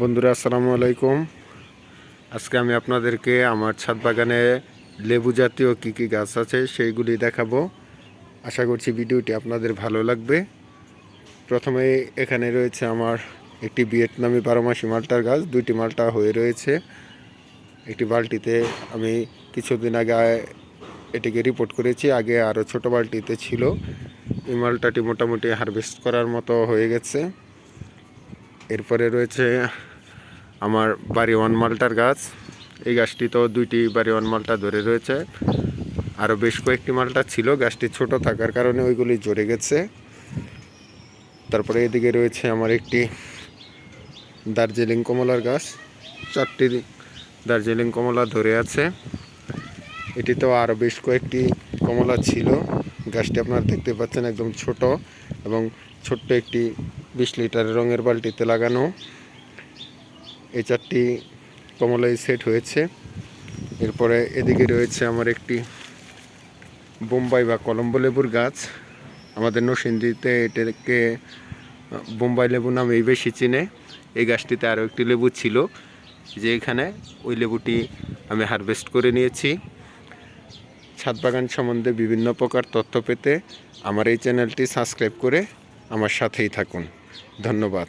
বন্ধুরা, আসসালামু আলাইকুম। আজকে আমি আপনাদেরকে আমার ছাদ বাগানে লেবু জাতীয় কী কী গাছ আছে সেইগুলি দেখাবো। আশা করছি ভিডিওটি আপনাদের ভালো লাগবে। প্রথমে এখানে রয়েছে আমার একটি ভিয়েতনামি বারোমাসি মালটার গাছ, দুইটি মালটা হয়ে রয়েছে। একটি বালতিতে আমি কিছুদিন আগে এটিকে রিপোর্ট করেছি, আগে আরও ছোট বালতিতে ছিল। এই মালটাটি মোটামুটি হারভেস্ট করার মতো হয়ে গেছে। এরপরে রয়েছে আমার বাড়ি ওয়ান মালটার গাছ। এই গাছটিতেও দুইটি বাড়ি ওয়ান মালটা ধরে রয়েছে। আরও বেশ কয়েকটি মালটা ছিল, গাছটি ছোট থাকার কারণে ওইগুলি জড়ে গেছে। তারপরে এদিকে রয়েছে আমার একটি দার্জিলিং কমলার গাছ। চারটি দার্জিলিং কমলা ধরে আছে। এটিতেও আরও বেশ কয়েকটি কমলা ছিল। গাছটি আপনারা দেখতে পাচ্ছেন একদম ছোট। এবং ছোট্ট একটি বিশ লিটার রঙের বালতিতে লাগানো। এই চারটি কমলাই সেট হয়েছে। এরপরে এদিকে রয়েছে আমার একটি বোম্বাই বা কলম্বো লেবুর গাছ। আমাদের নসিন্দিতে এটাকে বোম্বাই লেবু নামেই বেশি চিনে। এই গাছটিতে আরও একটি লেবু ছিল, যে এখানে ওই লেবুটি আমি হারভেস্ট করে নিয়েছি। ছাদ বাগান সম্বন্ধে বিভিন্ন প্রকার তথ্য পেতে আমার এই চ্যানেলটি সাবস্ক্রাইব করে আমার সাথেই থাকুন। ধন্যবাদ।